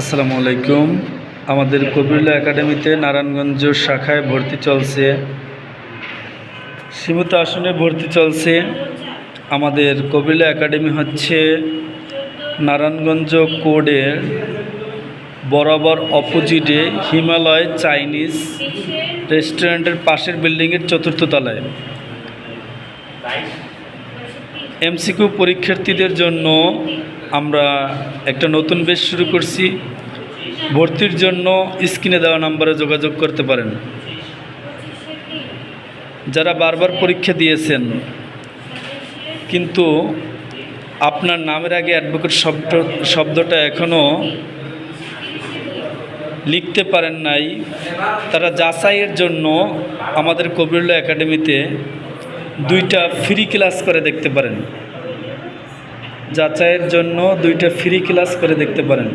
আসসালামু আলাইকুম। আমাদের কবিরুল্লাহ একাডেমিতে নারায়ণগঞ্জ শাখায় ভর্তি চলছে। সীমিত আসনে ভর্তি চলছে। আমাদের কবিরুল্লাহ একাডেমি হচ্ছে নারায়ণগঞ্জ কোডের বরাবর অপোজিটে হিমালয় চাইনিজ রেস্টুরেন্টের পাশের বিল্ডিংয়ের চতুর্থ তলায়। এমসিকিউ পরীক্ষার্থীদের জন্য আমরা একটা নতুন বেশ শুরু করছি। ভর্তির জন্য স্ক্রিনে দেওয়া নাম্বারে যোগাযোগ করতে পারেন। যারা বারবার পরীক্ষা দিয়েছেন, কিন্তু আপনার নামের আগে অ্যাডভোকেট শব্দ, শব্দটা এখনও লিখতে পারেন নাই। তারা যাচাইয়ের জন্য আমাদের কবিরুল্লাহ একাডেমিতে দুইটা ফ্রি ক্লাস করে দেখতে পারেন। যাচাইয়ের জন্য দুইটা ফ্রি ক্লাস করে দেখতে পারেন।